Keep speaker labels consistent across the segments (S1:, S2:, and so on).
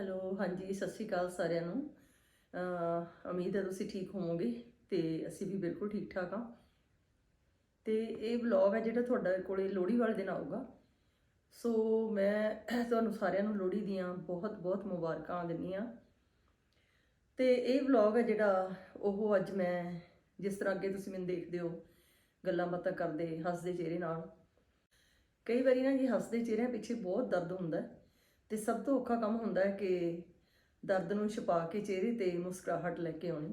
S1: Hello, ਹਾਂਜੀ, ਸਤਿ ਸ਼੍ਰੀ ਅਕਾਲ ਸਾਰਿਆਂ ਨੂੰ। ਉਮੀਦ ਹੈ ਤੁਸੀਂ ਠੀਕ ਹੋਵੋਗੇ ਤੇ ਅਸੀਂ ਵੀ ਬਿਲਕੁਲ ਠੀਕ ਠਾਕ ਹਾਂ। ਤੇ ਇਹ ਵਲੌਗ ਹੈ ਜਿਹੜਾ ਤੁਹਾਡੇ ਕੋਲੇ ਲੋਹੜੀ ਵਾਲੇ ਦਿਨ ਆਊਗਾ। ਸੋ ਮੈਂ ਤੁਹਾਨੂੰ ਸਾਰਿਆਂ ਨੂੰ ਲੋਹੜੀ ਦੀਆਂ ਬਹੁਤ ਬਹੁਤ ਮੁਬਾਰਕਾਂ ਦਿੰਦੀ ਹਾਂ। ਤੇ ਇਹ ਵਲੌਗ ਹੈ ਜਿਹੜਾ ਉਹ ਅੱਜ ਮੈਂ, ਜਿਸ ਤਰ੍ਹਾਂ ਅੱਗੇ ਤੁਸੀਂ ਮੈਨੂੰ ਦੇਖਦੇ ਹੋ, ਗੱਲਾਂ ਬਾਤਾਂ ਕਰਦੇ, ਹੱਸਦੇ ਚਿਹਰੇ ਨਾਲ। ਕਈ ਵਾਰੀ ਨਾ ਜੀ ਹੱਸਦੇ ਚਿਹਰਿਆਂ ਪਿੱਛੇ ਬਹੁਤ ਦਰਦ ਹੁੰਦਾ ਹੈ। ਤੇ ਸਭ ਤੋਂ ਔਖਾ ਕੰਮ ਹੁੰਦਾ ਹੈ ਕਿ ਦਰਦ ਨੂੰ ਛੁਪਾ ਕੇ ਚਿਹਰੇ ਤੇ ਮੁਸਕਰਾਹਟ ਲੈ ਕੇ ਆਉਣੀ।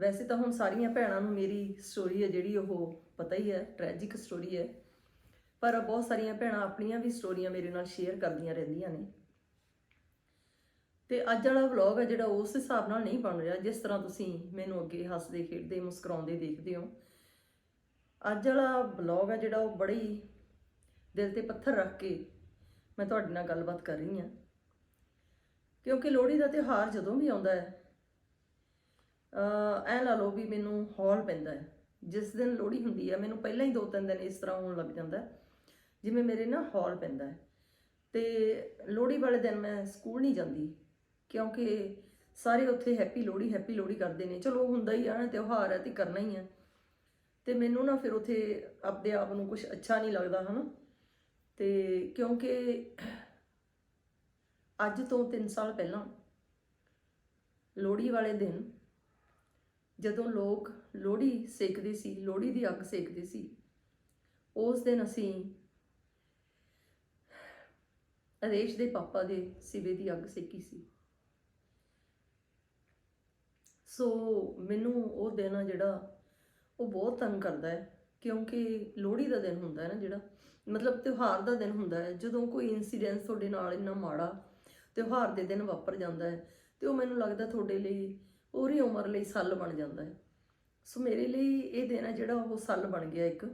S1: ਵੈਸੇ ਤਾਂ ਹੁਣ ਸਾਰੀਆਂ ਭੈਣਾਂ ਨੂੰ ਮੇਰੀ ਸਟੋਰੀ ਹੈ ਜਿਹੜੀ ਉਹ ਪਤਾ ਹੀ ਹੈ ਟ੍ਰੈਜਿਕ ਸਟੋਰੀ ਹੈ। ਪਰ ਬਹੁਤ ਸਾਰੀਆਂ ਭੈਣਾਂ ਆਪਣੀਆਂ ਵੀ ਸਟੋਰੀਆਂ ਮੇਰੇ ਨਾਲ ਸ਼ੇਅਰ ਕਰਦੀਆਂ ਰਹਿੰਦੀਆਂ ਨੇ। ਤੇ ਅੱਜ ਵਾਲਾ ਵਲੌਗ ਹੈ ਜਿਹੜਾ ਉਸ ਹਿਸਾਬ ਨਾਲ ਨਹੀਂ ਬਣ ਰਿਹਾ, ਜਿਸ ਤਰ੍ਹਾਂ ਤੁਸੀਂ ਮੈਨੂੰ ਅੱਗੇ ਹੱਸਦੇ, ਖੇਡਦੇ, ਮੁਸਕਰਾਉਂਦੇ ਦੇਖਦੇ ਹੋ। ਅੱਜ ਵਾਲਾ ਵਲੌਗ ਹੈ ਜਿਹੜਾ ਉਹ ਬੜੀ ਦਿਲ ਤੇ ਪੱਥਰ ਰੱਖ ਕੇ ਮੈਂ ਤੁਹਾਡੇ ਨਾਲ ਗੱਲਬਾਤ ਕਰ ਰਹੀ ਹਾਂ। ਕਿਉਂਕਿ ਲੋਹੜੀ ਦਾ ਤਿਉਹਾਰ ਜਦੋਂ ਵੀ ਆਉਂਦਾ ਹੈ ਐ ਲਾ ਲਓ ਵੀ ਮੈਨੂੰ ਹੌਲ ਪੈਂਦਾ ਹੈ। ਜਿਸ ਦਿਨ ਲੋਹੜੀ ਹੁੰਦੀ ਹੈ, ਮੈਨੂੰ ਪਹਿਲਾਂ ਹੀ ਦੋ ਤਿੰਨ ਦਿਨ ਇਸ ਤਰ੍ਹਾਂ ਹੋਣ ਲੱਗ ਜਾਂਦਾ ਜਿਵੇਂ ਮੇਰੇ ਨਾ ਹੌਲ ਪੈਂਦਾ ਹੈ। ਤੇ ਲੋਹੜੀ ਵਾਲੇ ਦਿਨ ਮੈਂ ਸਕੂਲ ਨਹੀਂ ਜਾਂਦੀ, ਕਿਉਂਕਿ ਸਾਰੇ ਉੱਥੇ ਹੈਪੀ ਲੋਹੜੀ ਹੈਪੀ ਲੋਹੜੀ ਕਰਦੇ ਨੇ। ਚਲੋ, ਹੁੰਦਾ ਹੀ ਆ ਨਾ ਤਿਉਹਾਰ ਹੈ ਤੇ ਕਰਨਾ ਹੀ ਹੈ। ਤੇ ਮੈਨੂੰ ਨਾ ਫਿਰ ਉੱਥੇ ਆਪਦੇ ਆਪ ਨੂੰ ਕੁਝ ਅੱਛਾ ਨਹੀਂ ਲੱਗਦਾ, ਹਨਾ? ਤੇ ਕਿਉਂਕਿ ਅੱਜ ਤੋਂ 3 ਸਾਲ ਪਹਿਲਾਂ ਲੋਹੜੀ ਵਾਲੇ ਦਿਨ ਜਦੋਂ ਲੋਕ ਲੋਹੜੀ ਸੇਕਦੇ ਸੀ, ਲੋਹੜੀ ਦੀ ਅੱਗ ਸੇਕਦੇ ਸੀ, ਉਸ ਦਿਨ ਅਸੀਂ ਅਰੇਸ਼ ਦੇ ਪਾਪਾ ਦੇ ਸਿਵੇ ਦੀ ਅੱਗ ਸੇਕੀ ਸੀ। ਸੋ ਮੈਨੂੰ ਉਹ ਦਿਨ ਆ ਜਿਹੜਾ ਉਹ ਬਹੁਤ ਤੰਗ ਕਰਦਾ ਹੈ। ਕਿਉਂਕਿ ਲੋਹੜੀ ਦਾ ਦਿਨ ਹੁੰਦਾ ਹੈ ਨਾ ਜਿਹੜਾ, ਮਤਲਬ ਤਿਉਹਾਰ ਦਾ ਦਿਨ ਹੁੰਦਾ ਹੈ। ਜਦੋਂ ਕੋਈ ਇਨਸੀਡੈਂਸ ਤੁਹਾਡੇ ਨਾਲ ਇੰਨਾ ਮਾੜਾ ਤਿਉਹਾਰ ਦੇ ਦਿਨ ਵਾਪਰ ਜਾਂਦਾ ਹੈ, ਤੇ ਉਹ ਮੈਨੂੰ ਲੱਗਦਾ ਤੁਹਾਡੇ ਲਈ ਪੂਰੀ ਉਮਰ ਲਈ ਸੱਲ ਬਣ ਜਾਂਦਾ ਹੈ। ਸੋ ਮੇਰੇ ਲਈ ਇਹ ਦਿਨ ਹੈ ਜਿਹੜਾ ਉਹ ਸੱਲ ਬਣ ਗਿਆ ਇੱਕ,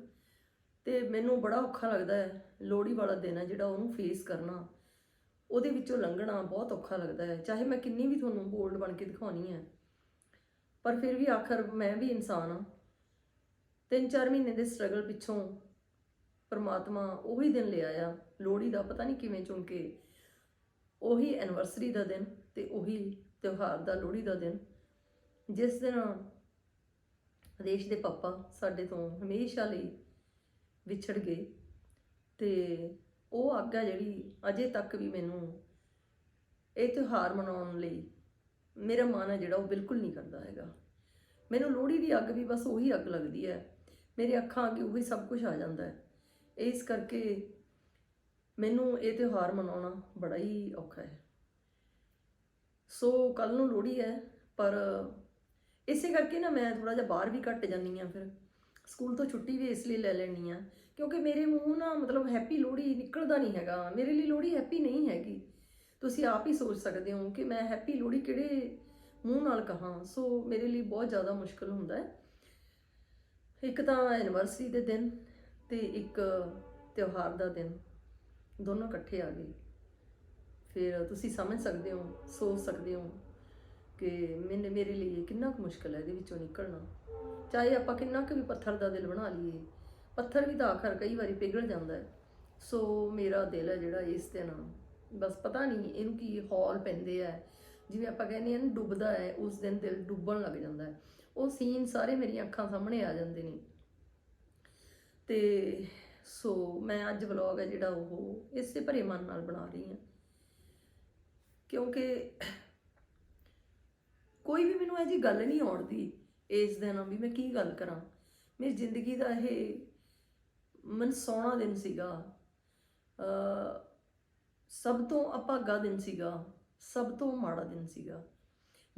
S1: ਤੇ ਮੈਨੂੰ ਬੜਾ ਔਖਾ ਲੱਗਦਾ ਹੈ ਲੋਹੜੀ ਵਾਲਾ ਦਿਨ ਹੈ ਜਿਹੜਾ ਉਹਨੂੰ ਫੇਸ ਕਰਨਾ। ਉਹਦੇ ਵਿੱਚੋਂ ਲੰਘਣਾ ਬਹੁਤ ਔਖਾ ਲੱਗਦਾ ਹੈ। ਚਾਹੇ ਮੈਂ ਕਿੰਨੀ ਵੀ ਤੁਹਾਨੂੰ ਬੋਲਡ ਬਣ ਕੇ ਦਿਖਾਉਣੀ ਹੈ, ਪਰ ਫਿਰ ਵੀ ਆਖਰ ਮੈਂ ਵੀ ਇਨਸਾਨ ਹਾਂ। ਤਿੰਨ ਚਾਰ ਮਹੀਨੇ ਦੇ ਸਟਰਗਲ ਪਿੱਛੋਂ ਪਰਮਾਤਮਾ ਉਹੀ ਦਿਨ ਲਿਆ ਆ ਲੋਹੜੀ ਦਾ ਪਤਾ ਨਹੀਂ ਕਿਵੇਂ ਚੁਣ ਕੇ। ਉਹੀ ਐਨਵਰਸਰੀ ਦਾ ਦਿਨ ਤੇ ਉਹੀ ਤਿਉਹਾਰ ਦਾ ਲੋਹੜੀ ਦਾ ਦਿਨ। ਜਿਸ ਦਿਨ ਦੇਸ਼ ਦੇ ਪਾਪਾ ਸਾਡੇ ਤੋਂ ਹਮੇਸ਼ਾ ਲਈ ਵਿਛੜ ਗਏ ਤੇ ਉਹ ਆਗਾ ਜਿਹੜੀ ਅਜੇ ਤੱਕ ਵੀ ਮੈਨੂੰ ਇਹ ਤਿਉਹਾਰ ਮਨਾਉਣ ਲਈ ਮੇਰਾ ਮਨ ਹੈ ਜਿਹੜਾ ਉਹ ਬਿਲਕੁਲ ਨਹੀਂ ਕਰਦਾ ਹੈਗਾ। ਮੈਨੂੰ ਲੋਹੜੀ ਦੀ ਅੱਗ ਵੀ ਬਸ ਉਹੀ ਅੱਗ ਲੱਗਦੀ ਹੈ ਮੇਰੇ ਅੱਖਾਂ ਅੱਗੇ ਉਹੀ ਸਭ ਕੁਝ ਆ ਜਾਂਦਾ ਹੈ। ਇਸ ਕਰਕੇ ਮੈਨੂੰ ਇਹ ਤਿਉਹਾਰ ਮਨਾਉਣਾ ਬੜਾ ਹੀ ਔਖਾ ਹੈ। ਸੋ ਕੱਲ ਨੂੰ ਲੋਹੜੀ ਹੈ, ਪਰ ਇਸੇ ਕਰਕੇ ਨਾ ਮੈਂ ਥੋੜਾ ਜਿਹਾ ਬਾਹਰ ਵੀ ਘੱਟ ਜਾਂਦੀ ਆ ਫਿਰ। ਸਕੂਲ ਤੋਂ ਛੁੱਟੀ ਵੀ ਇਸ ਲਈ ਲੈ ਲੈਣੀ ਆ ਕਿਉਂਕਿ ਮੇਰੇ ਮੂੰਹ ਨਾ ਮਤਲਬ ਹੈਪੀ ਲੋਹੜੀ ਨਿਕਲਦਾ ਨਹੀਂ ਹੈਗਾ। ਮੇਰੇ ਲਈ ਲੋਹੜੀ ਹੈਪੀ ਨਹੀਂ ਹੈਗੀ। ਤੁਸੀਂ ਆਪ ਹੀ ਸੋਚ ਸਕਦੇ ਹੋ ਕਿ ਮੈਂ ਹੈਪੀ ਲੋਹੜੀ ਕਿਹੜੇ ਮੂੰਹ ਨਾਲ ਕਹਾਂ। ਸੋ ਮੇਰੇ ਲਈ ਬਹੁਤ ਜ਼ਿਆਦਾ ਮੁਸ਼ਕਲ ਹੁੰਦਾ ਹੈ। ਇੱਕ ਤਾਂ ਐਨਵਰਸਰੀ ਦੇ ਦਿਨ ਤੇ ਇੱਕ ਤਿਉਹਾਰ ਦਾ ਦਿਨ, ਦੋਨੋਂ ਇਕੱਠੇ ਆ ਗਏ। ਫਿਰ ਤੁਸੀਂ ਸਮਝ ਸਕਦੇ ਹੋ, ਸੋਚ ਸਕਦੇ ਹੋ ਕਿ ਮੈਨੇ ਮੇਰੇ ਲਈ ਕਿੰਨਾ ਕੁ ਮੁਸ਼ਕਲ ਹੈ ਇਹਦੇ ਵਿੱਚੋਂ ਨਿਕਲਣਾ। ਚਾਹੇ ਆਪਾਂ ਕਿੰਨਾ ਕੁ ਵੀ ਪੱਥਰ ਦਾ ਦਿਲ ਬਣਾ ਲਈਏ, ਪੱਥਰ ਵੀ ਤਾਂ ਆਖਰ ਕਈ ਵਾਰੀ ਪਿਘਲ ਜਾਂਦਾ ਹੈ। ਸੋ ਮੇਰਾ ਦਿਲ ਹੈ ਜਿਹੜਾ ਇਸ ਦਿਨ, ਬਸ ਪਤਾ ਨਹੀਂ ਇਹਨੂੰ ਕੀ ਹੌਲ ਪੈਂਦੇ ਆ। ਜਿਵੇਂ ਆਪਾਂ ਕਹਿੰਦੇ ਆ ਨਾ, ਡੁੱਬਦਾ ਹੈ, ਉਸ ਦਿਨ ਦਿਲ ਡੁੱਬਣ ਲੱਗ ਜਾਂਦਾ ਹੈ। ਉਹ ਸੀਨ ਸਾਰੇ ਮੇਰੀਆਂ ਅੱਖਾਂ ਸਾਹਮਣੇ ਆ ਜਾਂਦੇ ਨੇ। ਤੇ ਸੋ ਮੈਂ ਅੱਜ ਵਲੌਗ ਹੈ ਜਿਹੜਾ ਉਹ ਇਸੇ ਭਰੇ ਮਨ ਨਾਲ ਬਣਾ ਰਹੀ ਹਾਂ। ਕਿਉਂਕਿ ਕੋਈ ਵੀ ਮੈਨੂੰ ਇਹ ਜੀ ਗੱਲ ਨਹੀਂ ਆਉਂਦੀ ਇਸ ਦਿਨ ਵੀ ਮੈਂ ਕੀ ਗੱਲ ਕਰਾਂ। ਮੇਰੀ ਜ਼ਿੰਦਗੀ ਦਾ ਇਹ ਮਨਸੋਣਾ ਦਿਨ ਸੀਗਾ। ਅ ਸਭ ਤੋਂ ਅਭਾਗਾ ਦਿਨ ਸੀਗਾ। ਸਭ ਤੋਂ ਮਾੜਾ ਦਿਨ ਸੀਗਾ।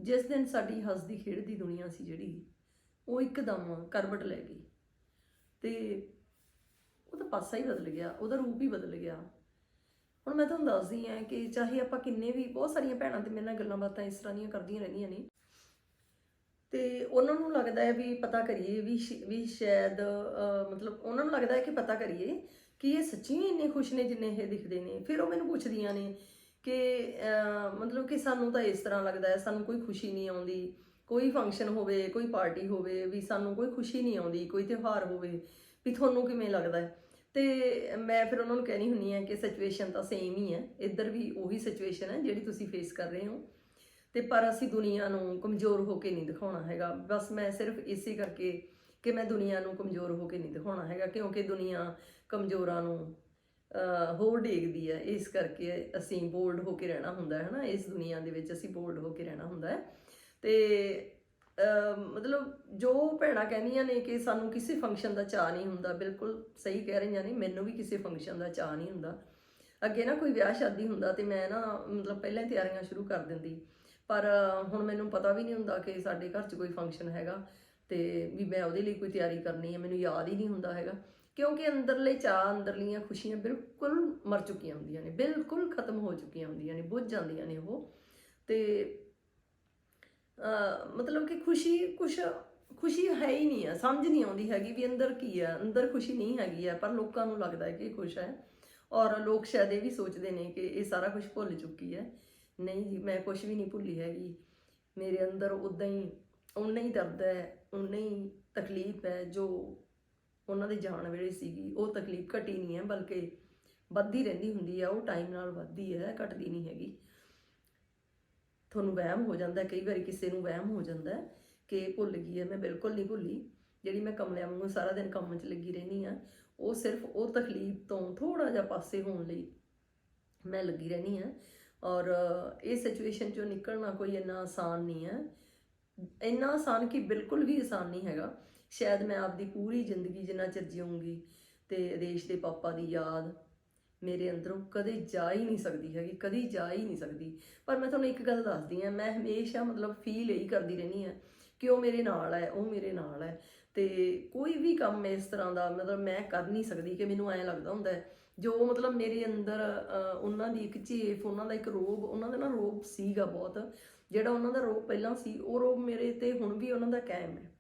S1: ਜਿਸ ਦਿਨ ਸਾਡੀ ਹੱਸਦੀ ਖੇਡਦੀ ਦੁਨੀਆ ਸੀ ਜਿਹੜੀ, ਉਹ ਇੱਕਦਮ ਕਰਵਟ ਲੈ ਗਈ। ਤੇ ਉਹਦਾ ਪਾਸਾ ਹੀ ਬਦਲ ਗਿਆ, ਉਹਦਾ ਰੂਪ ਹੀ ਬਦਲ ਗਿਆ। ਹੁਣ ਮੈਂ ਤੁਹਾਨੂੰ ਦੱਸਦੀ ਹਾਂ ਕਿ ਚਾਹੇ ਆਪਾਂ ਕਿੰਨੇ ਵੀ, ਬਹੁਤ ਸਾਰੀਆਂ ਭੈਣਾਂ ਤੇ ਮੇਰੇ ਨਾਲ ਗੱਲਾਂ ਬਾਤਾਂ ਇਸ ਤਰ੍ਹਾਂ ਦੀਆਂ ਕਰਦੀਆਂ ਰਹਿੰਦੀਆਂ ਨੇ, ਤੇ ਉਹਨਾਂ ਨੂੰ ਲੱਗਦਾ ਹੈ ਵੀ ਪਤਾ ਕਰੀਏ ਵੀ ਸ਼- ਵੀ ਸ਼ਾਇਦ ਮਤਲਬ ਉਹਨਾਂ ਨੂੰ ਲੱਗਦਾ ਹੈ ਕਿ ਪਤਾ ਕਰੀਏ ਕਿ ਇਹ ਸੱਚੀ ਇੰਨੇ ਖੁਸ਼ ਨੇ ਜਿੰਨੇ ਇਹ ਦਿਖਦੇ ਨੇ। ਫਿਰ ਉਹ ਮੈਨੂੰ ਪੁੱਛਦੀਆਂ ਨੇ ਕਿ ਮਤਲਬ ਕਿ ਸਾਨੂੰ ਤਾਂ ਇਸ ਤਰ੍ਹਾਂ ਲੱਗਦਾ ਹੈ, ਸਾਨੂੰ ਕੋਈ ਖੁਸ਼ੀ ਨਹੀਂ ਆਉਂਦੀ। ਕੋਈ ਫੰਕਸ਼ਨ ਹੋਵੇ, ਕੋਈ ਪਾਰਟੀ ਹੋਵੇ, ਵੀ ਸਾਨੂੰ ਕੋਈ ਖੁਸ਼ੀ ਨਹੀਂ ਆਉਂਦੀ, ਕੋਈ ਤਿਉਹਾਰ ਹੋਵੇ, ਵੀ ਤੁਹਾਨੂੰ ਕਿਵੇਂ ਲੱਗਦਾ ਹੈ? ਤੇ ਮੈਂ ਫਿਰ ਉਹਨਾਂ ਨੂੰ ਕਹਿਣੀ ਹੁੰਨੀ ਆ ਕਿ ਸਿਚੁਏਸ਼ਨ ਤਾਂ ਸੇਮ ਹੀ ਹੈ। ਇੱਧਰ ਵੀ ਉਹੀ ਸਿਚੁਏਸ਼ਨ ਹੈ ਜਿਹੜੀ ਤੁਸੀਂ ਫੇਸ ਕਰ ਰਹੇ ਹੋ। ਤੇ ਪਰ ਅਸੀਂ ਦੁਨੀਆ ਨੂੰ ਕਮਜ਼ੋਰ ਹੋ ਕੇ ਨਹੀਂ ਦਿਖਾਉਣਾ ਹੈਗਾ। ਬਸ ਮੈਂ ਸਿਰਫ ਇਸੇ ਕਰਕੇ ਕਿ ਮੈਂ ਦੁਨੀਆ ਨੂੰ ਕਮਜ਼ੋਰ ਹੋ ਕੇ ਨਹੀਂ ਦਿਖਾਉਣਾ ਹੈਗਾ, ਕਿਉਂਕਿ ਦੁਨੀਆ ਕਮਜ਼ੋਰਾਂ ਨੂੰ ਹੋਰ ਡੇਗਦੀ ਹੈ। ਇਸ ਕਰਕੇ ਅਸੀਂ ਬੋਲਡ ਹੋ ਕੇ ਰਹਿਣਾ ਹੁੰਦਾ ਹੈ, ਹਨਾ? ਇਸ ਦੁਨੀਆ ਦੇ ਵਿੱਚ ਅਸੀਂ ਬੋਲਡ ਹੋ ਕੇ ਰਹਿਣਾ ਹੁੰਦਾ ਹੈ। ਤੇ ਮਤਲਬ ਜੋ ਭੈਣਾਂ ਕਹਿੰਦੀਆਂ ਨੇ ਕਿ ਸਾਨੂੰ ਕਿਸੇ ਫੰਕਸ਼ਨ ਦਾ ਚਾਹ ਨਹੀਂ ਹੁੰਦਾ, ਬਿਲਕੁਲ ਸਹੀ ਕਹਿ ਰਹੀਆਂ ਨੇ, ਮੈਨੂੰ ਵੀ ਕਿਸੇ ਫੰਕਸ਼ਨ ਦਾ ਚਾਹ ਨਹੀਂ ਹੁੰਦਾ। ਅੱਗੇ ਨਾ ਕੋਈ ਵਿਆਹ ਸ਼ਾਦੀ ਹੁੰਦਾ ਤੇ ਮੈਂ ਨਾ, ਮਤਲਬ ਪਹਿਲਾਂ ਹੀ ਤਿਆਰੀਆਂ ਸ਼ੁਰੂ ਕਰ ਦਿੰਦੀ। ਪਰ ਹੁਣ ਮੈਨੂੰ ਪਤਾ ਵੀ ਨਹੀਂ ਹੁੰਦਾ ਕਿ ਸਾਡੇ ਘਰ 'ਚ ਕੋਈ ਫੰਕਸ਼ਨ ਹੈਗਾ ਤੇ ਵੀ ਮੈਂ ਉਹਦੇ ਲਈ ਕੋਈ ਤਿਆਰੀ ਕਰਨੀ ਹੈ, ਮੈਨੂੰ ਯਾਦ ਹੀ ਨਹੀਂ ਹੁੰਦਾ ਹੈਗਾ। ਕਿਉਂਕਿ ਅੰਦਰਲੇ ਚਾਹ ਅੰਦਰਲੀਆਂ ਖੁਸ਼ੀਆਂ ਬਿਲਕੁਲ ਮਰ ਚੁੱਕੀਆਂ ਹੁੰਦੀਆਂ ਨੇ, ਬਿਲਕੁਲ ਖਤਮ ਹੋ ਚੁੱਕੀਆਂ ਹੁੰਦੀਆਂ ਨੇ, ਬੁੱਝ ਜਾਂਦੀਆਂ ਨੇ ਉਹ। ਤੇ ਮਤਲਬ ਕਿ ਖੁਸ਼ੀ ਕੁਛ, ਖੁਸ਼ੀ ਹੈ ਹੀ ਨਹੀਂ ਆ, ਸਮਝ ਨਹੀਂ ਆਉਂਦੀ ਹੈਗੀ ਵੀ ਅੰਦਰ ਕੀ ਆ, ਅੰਦਰ ਖੁਸ਼ੀ ਨਹੀਂ ਹੈਗੀ ਆ, ਪਰ ਲੋਕਾਂ ਨੂੰ ਲੱਗਦਾ ਹੈ ਕਿ ਇਹ ਖੁਸ਼ ਹੈ। ਔਰ ਲੋਕ ਸ਼ਾਇਦ ਇਹ ਵੀ ਸੋਚਦੇ ਨੇ ਕਿ ਇਹ ਸਾਰਾ ਕੁਝ ਭੁੱਲ ਚੁੱਕੀ ਹੈ। ਨਹੀਂ ਜੀ, ਮੈਂ ਕੁਝ ਵੀ ਨਹੀਂ ਭੁੱਲੀ ਹੈਗੀ। ਮੇਰੇ ਅੰਦਰ ਉਦਾਂ ਹੀ ਉਨਾ ਹੀ ਦਰਦ ਹੈ ਉਨਾ ਹੀ ਤਕਲੀਫ ਹੈ ਜੋ ਉਹਨਾਂ ਦੇ ਜਾਣ ਵੇਲੇ ਸੀਗੀ, ਉਹ ਤਕਲੀਫ ਘਟੀ ਨਹੀਂ ਹੈ, ਬਲਕਿ ਵੱਧਦੀ ਰਹਿੰਦੀ ਹੁੰਦੀ ਹੈ ਉਹ ਟਾਈਮ ਨਾਲ ਵੱਧਦੀ ਹੈ, ਘਟਦੀ ਨਹੀਂ ਹੈਗੀ। ਤੁਹਾਨੂੰ ਵਹਿਮ ਹੋ ਜਾਂਦਾ, ਕਈ ਵਾਰੀ ਕਿਸੇ ਨੂੰ ਵਹਿਮ ਹੋ ਜਾਂਦਾ ਕਿ ਭੁੱਲ ਗਈ ਹੈ, ਮੈਂ ਬਿਲਕੁਲ ਨਹੀਂ ਭੁੱਲੀ। ਜਿਹੜੀ ਮੈਂ ਕਮਲਿਆਂ ਵਾਂਗੂ ਸਾਰਾ ਦਿਨ ਕੰਮ 'ਚ ਲੱਗੀ ਰਹਿੰਦੀ ਆ ਉਹ ਸਿਰਫ ਉਹ ਤਕਲੀਫ ਤੋਂ ਥੋੜਾ ਜਿਹਾ ਪਾਸੇ ਹੋਣ ਲਈ ਮੈਂ ਲੱਗੀ ਰਹਿੰਦੀ ਆ ਔਰ ਇਹ ਸਿਚੁਏਸ਼ਨ ਚੋਂ ਨਿਕਲਣਾ ਕੋਈ ਇੰਨਾ ਆਸਾਨ ਨਹੀਂ ਹੈ। ਇੰਨਾ ਆਸਾਨ ਕਿ ਬਿਲਕੁਲ ਵੀ ਆਸਾਨ ਨਹੀਂ ਹੈਗਾ। ਸ਼ਾਇਦ ਮੈਂ ਆਪਦੀ ਪੂਰੀ ਜ਼ਿੰਦਗੀ ਜਿੰਨਾ ਚਿਰ ਜਿਉਂਗੀ ਤੇ ਦੇਸ਼ ਦੇ ਪਾਪਾ ਦੀ ਯਾਦ ਮੇਰੇ ਅੰਦਰੋਂ ਕਦੇ ਜਾ ਹੀ ਨਹੀਂ ਸਕਦੀ ਹੈਗੀ, ਕਦੀ ਜਾ ਹੀ ਨਹੀਂ ਸਕਦੀ। ਪਰ ਮੈਂ ਤੁਹਾਨੂੰ ਇੱਕ ਗੱਲ ਦੱਸਦੀ ਆ ਮੈਂ ਹਮੇਸ਼ਾ ਮਤਲਬ ਫੀਲ ਇਹੀ ਕਰਦੀ ਰਹਿੰਦੀ ਆ ਕਿ ਉਹ ਮੇਰੇ ਨਾਲ ਹੈ, ਉਹ ਮੇਰੇ ਨਾਲ ਹੈ ਤੇ ਕੋਈ ਵੀ ਕੰਮ ਇਸ ਤਰ੍ਹਾਂ ਦਾ ਮਤਲਬ ਮੈਂ ਕਰ ਨਹੀਂ ਸਕਦੀ ਕਿ ਮੈਨੂੰ ਐਂ ਲੱਗਦਾ ਹੁੰਦਾ ਹੈ, ਜੋ ਮਤਲਬ ਮੇਰੇ ਅੰਦਰ ਉਹਨਾਂ ਦੀ ਇੱਕ ਝੇਫ, ਉਹਨਾਂ ਦਾ ਇੱਕ ਰੋਬ, ਉਹਨਾਂ ਦਾ ਨਾ ਰੋਬ ਸੀਗਾ ਬਹੁਤ, ਜਿਹੜਾ ਉਹਨਾਂ ਦਾ ਰੋਬ ਪਹਿਲਾਂ ਸੀ, ਉਹ ਰੋਬ ਮੇਰੇ ਤੇ ਹੁਣ ਵੀ ਉਹਨਾਂ ਦਾ ਕਾਇਮ ਹੈ।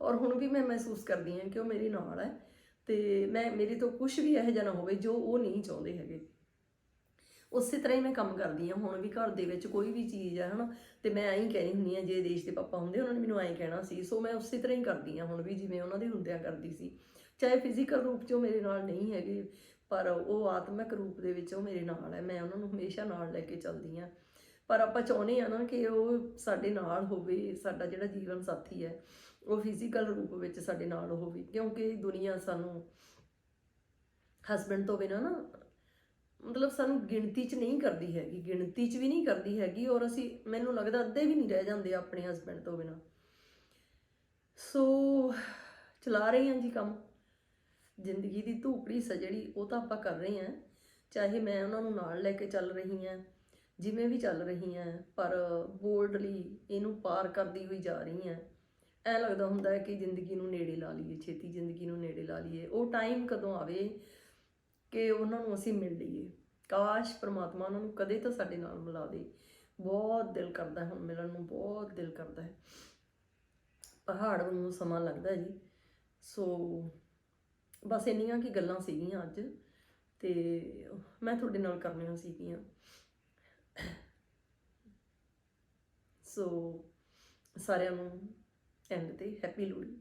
S1: ਔਰ ਹੁਣ ਵੀ ਮੈਂ ਮਹਿਸੂਸ ਕਰਦੀ ਹਾਂ ਕਿ ਉਹ ਮੇਰੇ ਨਾਲ ਹੈ ਤੇ ਮੈਂ, ਮੇਰੇ ਤੋਂ ਕੁਝ ਵੀ ਇਹੋ ਜਿਹਾ ਨਾ ਹੋਵੇ ਜੋ ਉਹ ਨਹੀਂ ਚਾਹੁੰਦੇ ਹੈਗੇ। ਉਸੇ ਤਰ੍ਹਾਂ ਹੀ ਮੈਂ ਕੰਮ ਕਰਦੀ ਹਾਂ। ਹੁਣ ਵੀ ਘਰ ਦੇ ਵਿੱਚ ਕੋਈ ਵੀ ਚੀਜ਼ ਹੈ ਹਨਾ, ਤੇ ਮੈਂ ਐਂ ਹੀ ਕਹਿਣੀ ਹੁੰਦੀ ਆ ਜੇ ਦੇਸ਼ ਦੇ ਪਾਪਾ ਹੁੰਦੇ, ਉਹਨਾਂ ਨੇ ਮੈਨੂੰ ਐਂ ਕਹਿਣਾ ਸੀ। ਸੋ ਮੈਂ ਉਸੇ ਤਰ੍ਹਾਂ ਹੀ ਕਰਦੀ ਹਾਂ। ਹੁਣ ਵੀ ਜਿਵੇਂ ਉਹਨਾਂ ਦੇ ਹੁੰਦਿਆਂ ਕਰਦੀ ਸੀ। ਚਾਹੇ ਫਿਜ਼ੀਕਲ ਰੂਪ 'ਚ ਉਹ ਮੇਰੇ ਨਾਲ ਨਹੀਂ ਹੈਗੇ, ਪਰ ਉਹ ਆਤਮਿਕ ਰੂਪ ਦੇ ਵਿੱਚ ਉਹ ਮੇਰੇ ਨਾਲ ਹੈ। ਮੈਂ ਉਹਨਾਂ ਨੂੰ ਹਮੇਸ਼ਾ ਨਾਲ ਲੈ ਕੇ ਚੱਲਦੀ ਹਾਂ। ਪਰ ਆਪਾਂ ਚਾਹੁੰਦੇ ਆ ਨਾ ਕਿ ਉਹ ਸਾਡੇ ਨਾਲ ਹੋਵੇ, ਸਾਡਾ ਜਿਹੜਾ ਜੀਵਨ ਸਾਥੀ ਹੈ, ਉਹ ਫਿਜ਼ੀਕਲ ਰੂਪ ਵਿੱਚ ਸਾਡੇ ਨਾਲ ਹੋਵੇ। ਕਿਉਂਕਿ ਦੁਨੀਆ ਸਾਨੂੰ ਹਸਬੰਡ ਤੋਂ ਬਿਨਾਂ ਨਾ ਮਤਲਬ ਸਾਨੂੰ ਗਿਣਤੀ 'ਚ ਨਹੀਂ ਕਰਦੀ ਹੈਗੀ। ਗਿਣਤੀ 'ਚ ਵੀ ਨਹੀਂ ਕਰਦੀ ਹੈਗੀ ਔਰ ਅਸੀਂ ਮੈਨੂੰ ਲੱਗਦਾ ਅੱਧੇ ਵੀ ਨਹੀਂ ਰਹਿ ਜਾਂਦੇ ਆਪਣੇ ਹਸਬੰਡ ਤੋਂ ਬਿਨਾਂ। ਸੋ ਚਲਾ ਰਹੇ ਹਾਂ ਜੀ ਕੰਮ। ਜ਼ਿੰਦਗੀ ਦੀ ਧੂਪੜੀ ਸਜੜੀ, ਉਹ ਤਾਂ ਆਪਾਂ ਕਰ ਰਹੇ ਹਾਂ ਚਾਹੇ ਮੈਂ ਉਹਨਾਂ ਨੂੰ ਨਾਲ ਲੈ ਕੇ ਚੱਲ ਰਹੀ ਹਾਂ ਜਿਵੇਂ ਵੀ ਚੱਲ ਰਹੀ ਹਾਂ, ਪਰ ਬੋਲਡਲੀ ਇਹਨੂੰ ਪਾਰ ਕਰਦੀ ਹੋਈ ਜਾ ਰਹੀ ਹਾਂ। ਐ ਲੱਗਦਾ ਹੁੰਦਾ ਹੈ ਕਿ ਜ਼ਿੰਦਗੀ ਨੂੰ ਨੇੜੇ ਲਾ ਲਈਏ, ਛੇਤੀ ਜ਼ਿੰਦਗੀ ਨੂੰ ਨੇੜੇ ਲਾ ਲਈਏ। ਉਹ ਟਾਈਮ ਕਦੋਂ ਆਵੇ ਕਿ ਉਹਨਾਂ ਨੂੰ ਅਸੀਂ ਮਿਲ ਲਈਏ। ਕਾਸ਼ ਪ੍ਰਮਾਤਮਾ ਉਹਨਾਂ ਨੂੰ ਕਦੇ ਤਾਂ ਸਾਡੇ ਨਾਲ ਮਿਲਾ ਦੇ। ਬਹੁਤ ਦਿਲ ਕਰਦਾ ਹੁਣ ਮਿਲਣ ਨੂੰ, ਬਹੁਤ ਦਿਲ ਕਰਦਾ ਹੈ। ਪਹਾੜ ਨੂੰ ਸਮਾਂ ਲੱਗਦਾ ਜੀ। ਸੋ ਬਸ ਇੰਨੀਆਂ ਕੀ ਗੱਲਾਂ ਸੀਗੀਆਂ ਅੱਜ। ਤੇ ਮੈਂ ਤੁਹਾਡੇ ਨਾਲ ਕਰਨੀਆਂ ਸੀਗੀਆਂ। ਸੋ ਸਾਰਿਆਂ ਨੂੰ ਐਂਡ ਤੇ ਹੈਪੀ ਲੋਹੜੀ।